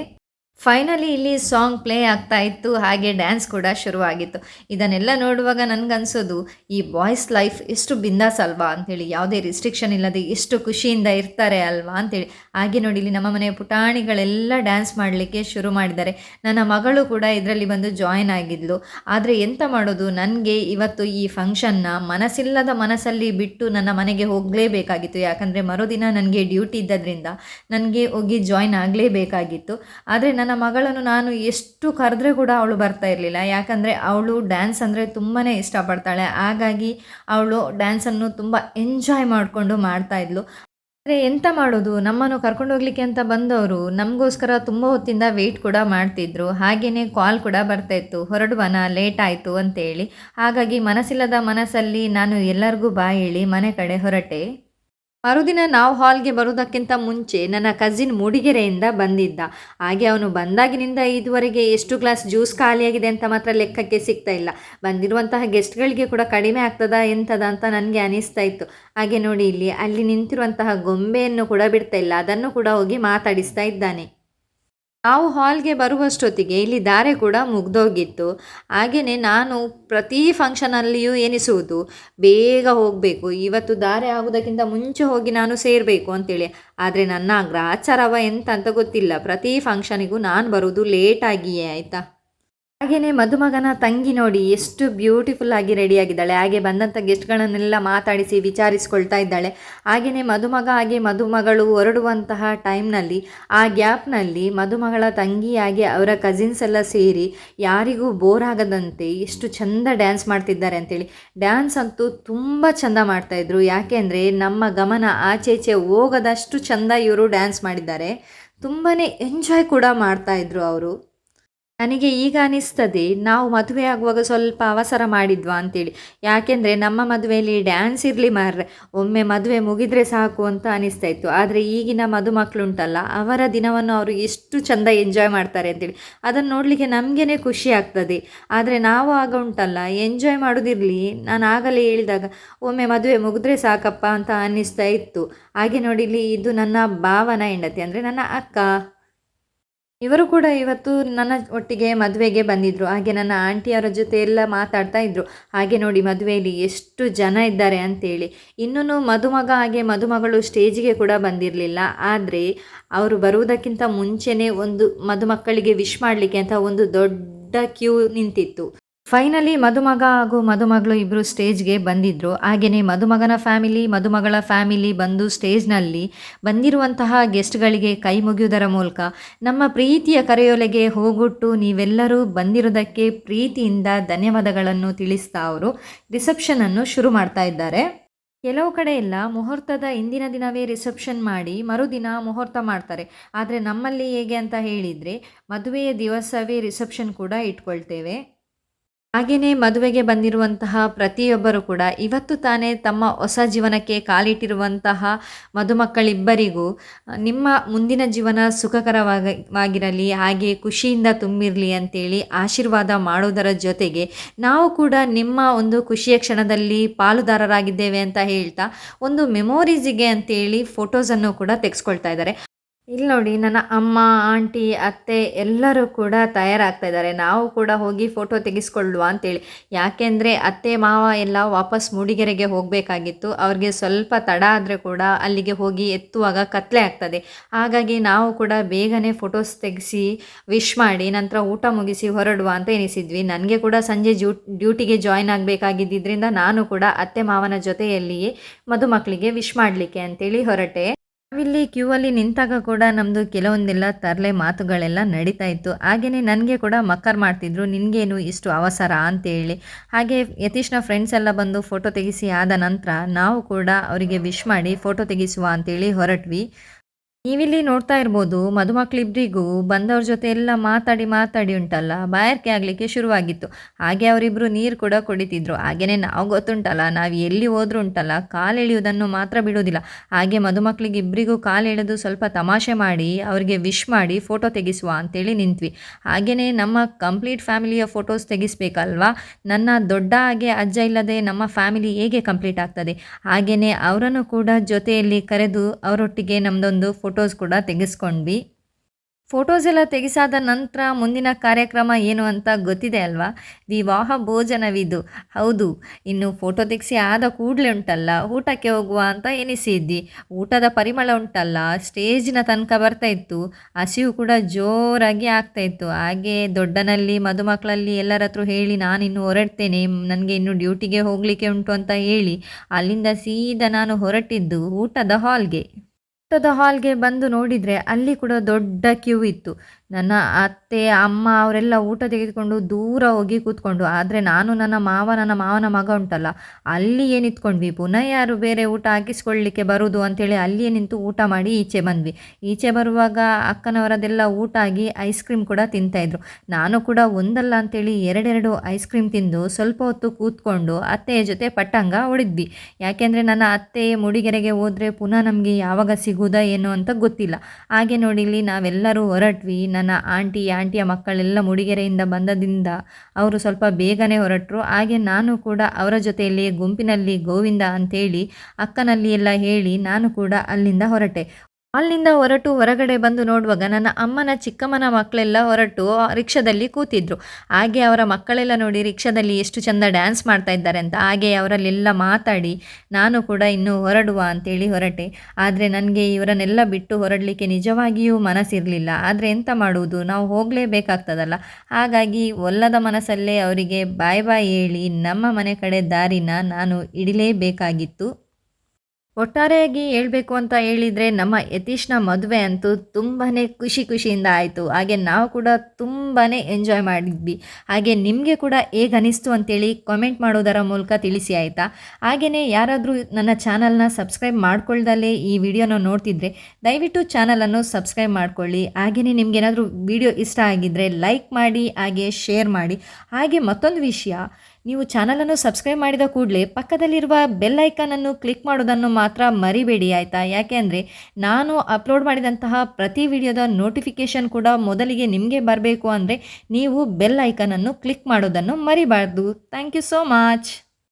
Speaker 1: ಫೈನಲಿ ಇಲ್ಲಿ ಸಾಂಗ್ ಪ್ಲೇ ಆಗ್ತಾ ಇತ್ತು, ಹಾಗೆ ಡ್ಯಾನ್ಸ್ ಕೂಡ ಶುರುವಾಗಿತ್ತು. ಇದನ್ನೆಲ್ಲ ನೋಡುವಾಗ ನನಗನ್ಸೋದು, ಈ ಬಾಯ್ಸ್ ಲೈಫ್ ಎಷ್ಟು ಬಿಂದಾಸ್ ಅಲ್ವಾ ಅಂಥೇಳಿ ಯಾವುದೇ ರಿಸ್ಟ್ರಿಕ್ಷನ್ ಇಲ್ಲದೆ ಎಷ್ಟು ಖುಷಿಯಿಂದ ಇರ್ತಾರೆ ಅಲ್ವಾ ಅಂತೇಳಿ. ಹಾಗೆ ನೋಡಿ, ಇಲ್ಲಿ ನಮ್ಮ ಮನೆಯ ಪುಟಾಣಿಗಳೆಲ್ಲ ಡ್ಯಾನ್ಸ್ ಮಾಡಲಿಕ್ಕೆ ಶುರು ಮಾಡಿದ್ದಾರೆ. ನನ್ನ ಮಗಳು ಕೂಡ ಇದರಲ್ಲಿ ಬಂದು ಜಾಯಿನ್ ಆಗಿದ್ಲು. ಆದರೆ ಎಂತ ಮಾಡೋದು, ನನಗೆ ಇವತ್ತು ಈ ಫಂಕ್ಷನ್ನ ಮನಸ್ಸಿಲ್ಲದ ಮನಸ್ಸಲ್ಲಿ ಬಿಟ್ಟು ನನ್ನ ಮನೆಗೆ ಹೋಗಲೇಬೇಕಾಗಿತ್ತು. ಯಾಕಂದರೆ ಮರುದಿನ ನನಗೆ ಡ್ಯೂಟಿ ಇದ್ದದ್ರಿಂದ ನನಗೆ ಹೋಗಿ ಜಾಯಿನ್ ಆಗಲೇಬೇಕಾಗಿತ್ತು. ಆದರೆ ನನ್ನ ಮಗಳನ್ನು ನಾನು ಎಷ್ಟು ಕರೆದ್ರೆ ಕೂಡ ಅವಳು ಬರ್ತಾ ಇರಲಿಲ್ಲ. ಯಾಕಂದರೆ ಅವಳು ಡ್ಯಾನ್ಸ್ ಅಂದರೆ ತುಂಬಾ ಇಷ್ಟಪಡ್ತಾಳೆ. ಹಾಗಾಗಿ ಅವಳು ಡ್ಯಾನ್ಸನ್ನು ತುಂಬ ಎಂಜಾಯ್ ಮಾಡಿಕೊಂಡು ಮಾಡ್ತಾ ಇದ್ಲು. ಆದರೆ ಎಂತ ಮಾಡೋದು? ನಮ್ಮನ್ನು ಕರ್ಕೊಂಡು ಹೋಗ್ಲಿಕ್ಕೆ ಅಂತ ಬಂದವರು ನಮಗೋಸ್ಕರ ತುಂಬ ಹೊತ್ತಿಂದ ವೆಯ್ಟ್ ಕೂಡ ಮಾಡ್ತಿದ್ರು. ಹಾಗೆಯೇ ಕಾಲ್ ಕೂಡ ಬರ್ತಾ ಇತ್ತು. ಹೊರಡುವನ ಲೇಟ್ ಆಯಿತು ಅಂತೇಳಿ. ಹಾಗಾಗಿ ಮನಸ್ಸಿಲ್ಲದ ಮನಸ್ಸಲ್ಲಿ ನಾನು ಎಲ್ಲರಿಗೂ ಬಾಯಿ ಹೇಳಿ ಮನೆ ಕಡೆ ಹೊರಟೆ. ಮರುದಿನ ನಾವು ಹಾಲ್ಗೆ ಬರೋದಕ್ಕಿಂತ ಮುಂಚೆ ನನ್ನ ಕಸಿನ್ ಮೂಡಿಗೆರೆಯಿಂದ ಬಂದಿದ್ದ. ಹಾಗೆ ಅವನು ಬಂದಾಗಿನಿಂದ ಇದುವರೆಗೆ ಎಷ್ಟು ಗ್ಲಾಸ್ ಜ್ಯೂಸ್ ಖಾಲಿಯಾಗಿದೆ ಅಂತ ಮಾತ್ರ ಲೆಕ್ಕಕ್ಕೆ ಸಿಗ್ತಾ ಇಲ್ಲ. ಬಂದಿರುವಂತಹ ಗೆಸ್ಟ್ಗಳಿಗೆ ಕೂಡ ಕಡಿಮೆ ಆಗ್ತದಾ ಎಂಥದ ಅಂತ ನನಗೆ ಅನಿಸ್ತಾ ಇತ್ತು. ಹಾಗೆ ನೋಡಿ ಇಲ್ಲಿ ಅಲ್ಲಿ ನಿಂತಿರುವಂತಹ ಗೊಂಬೆಯನ್ನು ಕೂಡ ಬಿಡ್ತಾ ಇಲ್ಲ. ಅದನ್ನು ಕೂಡ ಹೋಗಿ ಮಾತಾಡಿಸ್ತಾ ಇದ್ದಾನೆ. ನಾವು ಹಾಲ್ಗೆ ಬರುವಷ್ಟೊತ್ತಿಗೆ ಇಲ್ಲಿ ದಾರೆ ಕೂಡ ಮುಗ್ದೋಗಿತ್ತು. ಹಾಗೆಯೇ ನಾನು ಪ್ರತಿ ಫಂಕ್ಷನಲ್ಲಿಯೂ ಎನಿಸುವುದು ಬೇಗ ಹೋಗಬೇಕು. ಇವತ್ತು ದಾರೆ ಆಗೋದಕ್ಕಿಂತ ಮುಂಚೆ ಹೋಗಿ ನಾನು ಸೇರಬೇಕು ಅಂತೇಳಿ. ಆದರೆ ನನ್ನ ಗ್ರಾಚಾರವ ಎಂತ ಅಂತ ಗೊತ್ತಿಲ್ಲ. ಪ್ರತಿ ಫಂಕ್ಷನಿಗೂ ನಾನು ಬರೋದು ಲೇಟಾಗಿಯೇ ಆಯಿತಾ? ಹಾಗೆಯೇ ಮದುಮಗನ ತಂಗಿ ನೋಡಿ ಎಷ್ಟು ಬ್ಯೂಟಿಫುಲ್ ಆಗಿ ರೆಡಿಯಾಗಿದ್ದಾಳೆ ಹಾಗೆ ಬಂದಂಥ ಗೆಸ್ಟ್ಗಳನ್ನೆಲ್ಲ ಮಾತಾಡಿಸಿ ವಿಚಾರಿಸ್ಕೊಳ್ತಾ ಇದ್ದಾಳೆ. ಹಾಗೆಯೇ ಮದುಮಗ ಹಾಗೆ ಮದುಮಗಳು ಹೊರಡುವಂತಹ ಟೈಮ್ನಲ್ಲಿ ಆ ಗ್ಯಾಪ್ನಲ್ಲಿ ಮದುಮಗಳ ತಂಗಿ ಹಾಗೆ ಅವರ ಕಸಿನ್ಸ್ ಎಲ್ಲ ಸೇರಿ ಯಾರಿಗೂ ಬೋರ್ ಆಗದಂತೆ ಎಷ್ಟು ಚಂದ ಡ್ಯಾನ್ಸ್ ಮಾಡ್ತಿದ್ದಾರೆ ಅಂತೇಳಿ. ಡ್ಯಾನ್ಸ್ ಅಂತೂ ತುಂಬ ಚಂದ ಮಾಡ್ತಾಯಿದ್ರು ಯಾಕೆಂದರೆ ನಮ್ಮ ಗಮನ ಆಚೆಚೆ ಹೋಗದಷ್ಟು ಚಂದ ಇವರು ಡ್ಯಾನ್ಸ್ ಮಾಡಿದ್ದಾರೆ. ತುಂಬಾ ಎಂಜಾಯ್ ಕೂಡ ಮಾಡ್ತಾಯಿದ್ರು ಅವರು. ನನಗೆ ಈಗ ಅನಿಸ್ತದೆ, ನಾವು ಮದುವೆ ಆಗುವಾಗ ಸ್ವಲ್ಪ ಅವಸರ ಮಾಡಿದ್ವಾ ಅಂತೇಳಿ. ಯಾಕೆಂದರೆ ನಮ್ಮ ಮದುವೆಯಲ್ಲಿ ಡ್ಯಾನ್ಸ್ ಇರಲಿ ಮಾರ್ರೆ, ಒಮ್ಮೆ ಮದುವೆ ಮುಗಿದ್ರೆ ಸಾಕು ಅಂತ ಅನಿಸ್ತಾ ಇತ್ತು. ಆದರೆ ಈಗಿನ ಮದುಮಕ್ಕಳುಂಟಲ್ಲ ಅವರ ದಿನವನ್ನು ಅವರು ಎಷ್ಟು ಚಂದ ಎಂಜಾಯ್ ಮಾಡ್ತಾರೆ ಅಂತೇಳಿ. ಅದನ್ನು ನೋಡಲಿಕ್ಕೆ ನಮಗೇ ಖುಷಿ ಆಗ್ತದೆ. ಆದರೆ ನಾವು ಆಗ ಉಂಟಲ್ಲ ಎಂಜಾಯ್ ಮಾಡೋದಿರಲಿ. ನಾನು ಆಗಲೇ ಹೇಳಿದಾಗ, ಒಮ್ಮೆ ಮದುವೆ ಮುಗಿದ್ರೆ ಸಾಕಪ್ಪ ಅಂತ ಅನ್ನಿಸ್ತಾ ಇತ್ತು. ಹಾಗೆ ನೋಡಿಲಿ ಇದು ನನ್ನ ಭಾವನ ಹೆಂಡತಿ, ಅಂದರೆ ನನ್ನ ಅಕ್ಕ. ಇವರು ಕೂಡ ಇವತ್ತು ನನ್ನ ಒಟ್ಟಿಗೆ ಮದುವೆಗೆ ಬಂದಿದ್ದರು ಹಾಗೆ ನನ್ನ ಆಂಟಿಯವರ ಜೊತೆ ಎಲ್ಲ ಮಾತಾಡ್ತಾ ಇದ್ದರು ಹಾಗೆ ನೋಡಿ ಮದುವೆಯಲ್ಲಿ ಎಷ್ಟು ಜನ ಇದ್ದಾರೆ ಅಂತೇಳಿ. ಇನ್ನೂ ಮದುಮಗ ಹಾಗೆ ಮದುಮಗಳು ಸ್ಟೇಜಿಗೆ ಕೂಡ ಬಂದಿರಲಿಲ್ಲ. ಆದರೆ ಅವರು ಬರುವುದಕ್ಕಿಂತ ಮುಂಚೆನೇ ಒಂದು ಮದುಮಕ್ಕಳಿಗೆ ವಿಶ್ ಮಾಡಲಿಕ್ಕೆ ಅಂತ ಒಂದು ದೊಡ್ಡ ಕ್ಯೂ ನಿಂತಿತ್ತು. ಫೈನಲಿ ಮದುಮಗ ಹಾಗೂ ಮದುಮಗಳು ಇಬ್ಬರು ಸ್ಟೇಜ್ಗೆ ಬಂದಿದ್ದರು ಹಾಗೆಯೇ ಮದುಮಗನ ಫ್ಯಾಮಿಲಿ ಮದುಮಗಳ ಫ್ಯಾಮಿಲಿ ಬಂದು ಸ್ಟೇಜ್ನಲ್ಲಿ ಬಂದಿರುವಂತಹ ಗೆಸ್ಟ್ಗಳಿಗೆ ಕೈ ಮುಗಿಯುವುದರ ಮೂಲಕ ನಮ್ಮ ಪ್ರೀತಿಯ ಕರೆಯೊಲೆಗೆ ಹೋಗುಟ್ಟು ನೀವೆಲ್ಲರೂ ಬಂದಿರೋದಕ್ಕೆ ಪ್ರೀತಿಯಿಂದ ಧನ್ಯವಾದಗಳನ್ನು ತಿಳಿಸ್ತಾ ಅವರು ರಿಸೆಪ್ಷನನ್ನು ಶುರು ಮಾಡ್ತಾ ಇದ್ದಾರೆ. ಕೆಲವು ಕಡೆ ಎಲ್ಲ ಮುಹೂರ್ತದ ಇಂದಿನ ದಿನವೇ ರಿಸೆಪ್ಷನ್ ಮಾಡಿ ಮರುದಿನ ಮುಹೂರ್ತ ಮಾಡ್ತಾರೆ. ಆದರೆ ನಮ್ಮಲ್ಲಿ ಹೇಗೆ ಅಂತ ಹೇಳಿದರೆ ಮದುವೆಯ ದಿವಸವೇ ರಿಸೆಪ್ಷನ್ ಕೂಡ ಇಟ್ಕೊಳ್ತೇವೆ. ಹಾಗೆಯೇ ಮದುವೆಗೆ ಬಂದಿರುವಂತಹ ಪ್ರತಿಯೊಬ್ಬರು ಕೂಡ ಇವತ್ತು ತಾನೇ ತಮ್ಮ ಹೊಸ ಜೀವನಕ್ಕೆ ಕಾಲಿಟ್ಟಿರುವಂತಹ ಮದುಮಕ್ಕಳಿಬ್ಬರಿಗೂ ನಿಮ್ಮ ಮುಂದಿನ ಜೀವನ ಸುಖಕರವಾಗಿ ವಾಗಿರಲಿ ಹಾಗೆ ಖುಷಿಯಿಂದ ತುಂಬಿರಲಿ ಅಂತೇಳಿ ಆಶೀರ್ವಾದ ಮಾಡೋದರ ಜೊತೆಗೆ ನಾವು ಕೂಡ ನಿಮ್ಮ ಒಂದು ಖುಷಿಯ ಕ್ಷಣದಲ್ಲಿ ಪಾಲುದಾರರಾಗಿದ್ದೇವೆ ಅಂತ ಹೇಳ್ತಾ ಒಂದು ಮೆಮೊರೀಸಿಗೆ ಅಂತೇಳಿ ಫೋಟೋಸನ್ನು ಕೂಡ ತೆಗೆಸ್ಕೊಳ್ತಾ ಇದ್ದಾರೆ. ಇಲ್ಲಿ ನೋಡಿ, ನನ್ನ ಅಮ್ಮ, ಆಂಟಿ, ಅತ್ತೆ ಎಲ್ಲರೂ ಕೂಡ ತಯಾರಾಗ್ತಾ ಇದ್ದಾರೆ. ನಾವು ಕೂಡ ಹೋಗಿ ಫೋಟೋ ತೆಗೆಸ್ಕೊಳ್ಳುವ ಅಂತೇಳಿ. ಯಾಕೆಂದರೆ ಅತ್ತೆ, ಮಾವ ಎಲ್ಲ ವಾಪಸ್ ಮೂಡಿಗೆರೆಗೆ ಹೋಗಬೇಕಾಗಿತ್ತು. ಅವ್ರಿಗೆ ಸ್ವಲ್ಪ ತಡ ಆದರೆ ಕೂಡ ಅಲ್ಲಿಗೆ ಹೋಗಿ ಎತ್ತುವಾಗ ಕತ್ಲೆ ಆಗ್ತದೆ. ಹಾಗಾಗಿ ನಾವು ಕೂಡ ಬೇಗನೆ ಫೋಟೋಸ್ ತೆಗೆಸಿ ವಿಶ್ ಮಾಡಿ, ನಂತರ ಊಟ ಮುಗಿಸಿ ಹೊರಡುವ ಅಂತ ಎನಿಸಿದ್ವಿ ನನಗೆ ಕೂಡ ಸಂಜೆ ಜ್ಯೂ ಡ್ಯೂಟಿಗೆ ಜಾಯ್ನ್ ಆಗಬೇಕಾಗಿದ್ದರಿಂದ ನಾನು ಕೂಡ ಅತ್ತೆ, ಮಾವನ ಜೊತೆಯಲ್ಲಿಯೇ ಮದುಮಕ್ಕಳಿಗೆ ವಿಶ್ ಮಾಡಲಿಕ್ಕೆ ಅಂತೇಳಿ ಹೊರಟೆ. ನಾವಿಲ್ಲಿ ಕ್ಯೂ ಅಲ್ಲಿ ನಿಂತಾಗ ಕೂಡ ನಮ್ಮದು ಕೆಲವೊಂದೆಲ್ಲ ತರಲೆ ಮಾತುಗಳೆಲ್ಲ ನಡೀತಾ ಇತ್ತು. ಹಾಗೆಯೇ ನನಗೆ ಕೂಡ ಮಕ್ಕರ್ ಮಾಡ್ತಿದ್ರು. ನಿನಗೇನು ಇಷ್ಟು ಅವಸರ ಅಂತೇಳಿ. ಹಾಗೆ ಯತೀಶ್ನ ಫ್ರೆಂಡ್ಸ್ ಎಲ್ಲ ಬಂದು ಫೋಟೋ ತೆಗೆಸಿ ಆದ ನಂತರ ನಾವು ಕೂಡ ಅವರಿಗೆ ವಿಶ್ ಮಾಡಿ ಫೋಟೋ ತೆಗೆಸುವ ಅಂತೇಳಿ ಹೊರಟ್ವಿ. ನೀವಿಲ್ಲಿ ನೋಡ್ತಾ ಇರ್ಬೋದು ಮದುಮಕ್ಳಿಬ್ರಿಗೂ ಬಂದವ್ರ ಜೊತೆ ಎಲ್ಲ ಮಾತಾಡಿ ಮಾತಾಡಿ ಉಂಟಲ್ಲ, ಬಾಯಾರಿಕೆ ಆಗಲಿಕ್ಕೆ ಶುರುವಾಗಿತ್ತು. ಹಾಗೆ ಅವರಿಬ್ಬರು ನೀರು ಕೂಡ ಕುಡಿತಿದ್ರು. ಹಾಗೆಯೇ ನಾವು ಗೊತ್ತುಂಟಲ್ಲ, ನಾವು ಎಲ್ಲಿ ಹೋದ್ರೂ ಉಂಟಲ್ಲ, ಕಾಲು ಎಳೆಯುವುದನ್ನು ಮಾತ್ರ ಬಿಡೋದಿಲ್ಲ ಹಾಗೆ ಮದುಮಕ್ಳಿಗೆ ಇಬ್ಬರಿಗೂ ಕಾಲು ಎಳೆದು ಸ್ವಲ್ಪ ತಮಾಷೆ ಮಾಡಿ, ಅವರಿಗೆ ವಿಶ್ ಮಾಡಿ ಫೋಟೋ ತೆಗೆಸುವ ಅಂತೇಳಿ ನಿಂತ್ವಿ. ಹಾಗೆಯೇ ನಮ್ಮ ಕಂಪ್ಲೀಟ್ ಫ್ಯಾಮಿಲಿಯ ಫೋಟೋಸ್ ತೆಗಿಸ್ಬೇಕಲ್ವಾ? ನನ್ನ ದೊಡ್ಡ ಹಾಗೆ ಅಜ್ಜ ಇಲ್ಲದೆ ನಮ್ಮ ಫ್ಯಾಮಿಲಿ ಹೇಗೆ ಕಂಪ್ಲೀಟ್ ಆಗ್ತದೆ? ಹಾಗೆಯೇ ಅವರನ್ನು ಕೂಡ ಜೊತೆಯಲ್ಲಿ ಕರೆದು ಅವರೊಟ್ಟಿಗೆ ನಮ್ಮದೊಂದು ಫೋಟೋಸ್ ಕೂಡ ತೆಗೆಸ್ಕೊಂಡ್ವಿ. ಫೋಟೋಸ್ ಎಲ್ಲ ತೆಗೆಸಾದ ನಂತರ ಮುಂದಿನ ಕಾರ್ಯಕ್ರಮ ಏನು ಅಂತ ಗೊತ್ತಿದೆ ಅಲ್ವಾ? ವಿವಾಹ ಭೋಜನವಿದು. ಹೌದು, ಇನ್ನು ಫೋಟೋ ತೆಗೆಸಿ ಆದ ಕೂಡಲೇ ಉಂಟಲ್ಲ, ಊಟಕ್ಕೆ ಹೋಗುವ ಅಂತ ಎನಿಸಿದ್ದಿ ಊಟದ ಪರಿಮಳ ಉಂಟಲ್ಲ, ಸ್ಟೇಜಿನ ತನಕ ಬರ್ತಾ ಇತ್ತು. ಹಸಿವು ಕೂಡ ಜೋರಾಗಿ ಆಗ್ತಾ ಇತ್ತು. ಹಾಗೆ ದೊಡ್ಡನಲ್ಲಿ ಮದುಮಕ್ಕಳಲ್ಲಿ ಎಲ್ಲರ ಹತ್ರ ಹೇಳಿ ನಾನು ಇನ್ನು ಹೊರಡ್ತೇನೆ, ನನಗೆ ಇನ್ನು ಡ್ಯೂಟಿಗೆ ಹೋಗಲಿಕ್ಕೆ ಉಂಟು ಅಂತ ಹೇಳಿ, ಅಲ್ಲಿಂದ ಸೀದಾ ನಾನು ಹೊರಟಿದ್ದು ಊಟದ ಹಾಲ್ಗೆ ಊಟದ ಹಾಲ್ಗೆ ಬಂದು ನೋಡಿದರೆ ಅಲ್ಲಿ ಕೂಡ ದೊಡ್ಡ ಕ್ಯೂ ಇತ್ತು. ನನ್ನ ಅತ್ತೆ, ಅಮ್ಮ ಅವರೆಲ್ಲ ಊಟ ತೆಗೆದುಕೊಂಡು ದೂರ ಹೋಗಿ ಕೂತ್ಕೊಂಡು, ಆದರೆ ನಾನು ನನ್ನ ಮಾವ, ನನ್ನ ಮಾವನ ಮಗ ಉಂಟಲ್ಲ, ಅಲ್ಲಿ ಏನಿತ್ಕೊಂಡ್ವಿ? ಪುನಃ ಯಾರು ಬೇರೆ ಊಟ ಹಾಕಿಸ್ಕೊಳ್ಳಿಕ್ಕೆ ಬರೋದು ಅಂತೇಳಿ ಅಲ್ಲಿಯೇ ನಿಂತು ಊಟ ಮಾಡಿ ಈಚೆ ಬಂದ್ವಿ. ಈಚೆ ಬರುವಾಗ ಅಕ್ಕನವರದೆಲ್ಲ ಊಟ ಆಗಿ ಐಸ್ ಕ್ರೀಮ್ ಕೂಡ ತಿಂತಾಯಿದ್ರು ನಾನು ಕೂಡ ಒಂದಲ್ಲ ಅಂತೇಳಿ ಎರಡೆರಡು ಐಸ್ ಕ್ರೀಮ್ ತಿಂದು ಸ್ವಲ್ಪ ಹೊತ್ತು ಕೂತ್ಕೊಂಡು ಅತ್ತೆಯ ಜೊತೆ ಪಟ್ಟಂಗ ಹೊಡಿದ್ವಿ. ಯಾಕೆಂದರೆ ನನ್ನ ಅತ್ತೆ ಮುಡಿಗೆರೆಗೆ ಹೋದರೆ ಪುನಃ ನಮಗೆ ಯಾವಾಗ ಸಿಗುವುದಾ ಏನು ಅಂತ ಗೊತ್ತಿಲ್ಲ. ಹಾಗೆ ನೋಡಿಲಿ ನಾವೆಲ್ಲರೂ ಹೊರಟ್ವಿ. ನನ್ನ ಆಂಟಿ, ಆಂಟಿಯ ಮಕ್ಕಳೆಲ್ಲ ಮುಡಿಗೆರೆಯಿಂದ ಬಂದದಿಂದ ಅವರು ಸ್ವಲ್ಪ ಬೇಗನೆ ಹೊರಟರು. ಹಾಗೆ ನಾನು ಕೂಡ ಅವರ ಜೊತೆಯಲ್ಲಿ ಗುಂಪಿನಲ್ಲಿ ಗೋವಿಂದ ಅಂತೇಳಿ ಅಕ್ಕನಲ್ಲಿ ಎಲ್ಲ ಹೇಳಿ ನಾನು ಕೂಡ ಅಲ್ಲಿಂದ ಹೊರಟೆ. ಅಲ್ಲಿಂದ ಹೊರಟು ಹೊರಗಡೆ ಬಂದು ನೋಡುವಾಗ ನನ್ನ ಅಮ್ಮನ ಚಿಕ್ಕಮ್ಮನ ಮಕ್ಕಳೆಲ್ಲ ಹೊರಟು ರಿಕ್ಷಾದಲ್ಲಿ ಕೂತಿದ್ರು. ಹಾಗೆ ಅವರ ಮಕ್ಕಳೆಲ್ಲ ನೋಡಿ ರಿಕ್ಷಾದಲ್ಲಿ ಎಷ್ಟು ಚಂದ ಡ್ಯಾನ್ಸ್ ಮಾಡ್ತಾ ಇದ್ದಾರೆ ಅಂತ. ಹಾಗೆ ಅವರಲ್ಲೆಲ್ಲ ಮಾತಾಡಿ, ನಾನು ಕೂಡ ಇನ್ನೂ ಹೊರಡುವ ಅಂತೇಳಿ ಹೊರಟೆ. ಆದರೆ ನನಗೆ ಇವರನ್ನೆಲ್ಲ ಬಿಟ್ಟು ಹೊರಡಲಿಕ್ಕೆ ನಿಜವಾಗಿಯೂ ಮನಸ್ಸಿರಲಿಲ್ಲ. ಆದರೆ ಎಂತ ಮಾಡುವುದು? ನಾವು ಹೋಗಲೇಬೇಕಾಗ್ತದಲ್ಲ. ಹಾಗಾಗಿ ಒಲ್ಲದ ಮನಸ್ಸಲ್ಲೇ ಅವರಿಗೆ ಬಾಯ್ ಬಾಯ್ ಹೇಳಿ, ನಮ್ಮ ಮನೆ ಕಡೆ ದಾರಿನ ನಾನು ಹಿಡಿಲೇಬೇಕಾಗಿತ್ತು ಒಟ್ಟಾರೆಯಾಗಿ ಹೇಳಬೇಕು ಅಂತ ಹೇಳಿದರೆ ನಮ್ಮ ಯತೀಶ್ನ ಮದುವೆ ಅಂತೂ ತುಂಬಾ ಖುಷಿ ಖುಷಿಯಿಂದ ಆಯಿತು. ಹಾಗೆ ನಾವು ಕೂಡ ತುಂಬಾ ಎಂಜಾಯ್ ಮಾಡಿದ್ವಿ. ಹಾಗೆ ನಿಮಗೆ ಕೂಡ ಹೇಗೆ ಅನಿಸ್ತು ಅಂತೇಳಿ ಕಾಮೆಂಟ್ ಮಾಡೋದರ ಮೂಲಕ ತಿಳಿಸಿ ಆಯಿತಾ? ಹಾಗೆಯೇ ಯಾರಾದರೂ ನನ್ನ ಚಾನಲ್ನ ಸಬ್ಸ್ಕ್ರೈಬ್ ಮಾಡ್ಕೊಳ್ದಲ್ಲೇ ಈ ವಿಡಿಯೋನ ನೋಡ್ತಿದ್ರೆ ದಯವಿಟ್ಟು ಚಾನಲನ್ನು ಸಬ್ಸ್ಕ್ರೈಬ್ ಮಾಡ್ಕೊಳ್ಳಿ. ಹಾಗೆಯೇ ನಿಮಗೇನಾದರೂ ವಿಡಿಯೋ ಇಷ್ಟ ಆಗಿದ್ದರೆ ಲೈಕ್ ಮಾಡಿ, ಹಾಗೆ ಶೇರ್ ಮಾಡಿ. ಹಾಗೆ ಮತ್ತೊಂದು ವಿಷಯ ನೀವು ಚಾನಲನ್ನು ಸಬ್ಸ್ಕ್ರೈಬ್ ಮಾಡಿದ ಕೂಡಲೇ ಪಕ್ಕದಲ್ಲಿರುವ ಬೆಲ್ ಐಕಾನನ್ನು ಕ್ಲಿಕ್ ಮಾಡೋದನ್ನು ಮಾತ್ರ ಮರಿಬೇಡಿ, ಆಯಿತಾ? ಯಾಕೆಂದರೆ ನಾನು ಅಪ್ಲೋಡ್ ಮಾಡಿದಂತಹ ಪ್ರತಿ ವಿಡಿಯೋದ ನೋಟಿಫಿಕೇಷನ್ ಕೂಡ ಮೊದಲಿಗೆ ನಿಮಗೆ ಬರಬೇಕು ಅಂದರೆ ನೀವು ಬೆಲ್ ಐಕನನ್ನು ಕ್ಲಿಕ್ ಮಾಡೋದನ್ನು ಮರಿಬಾರ್ದು. Thank you so much.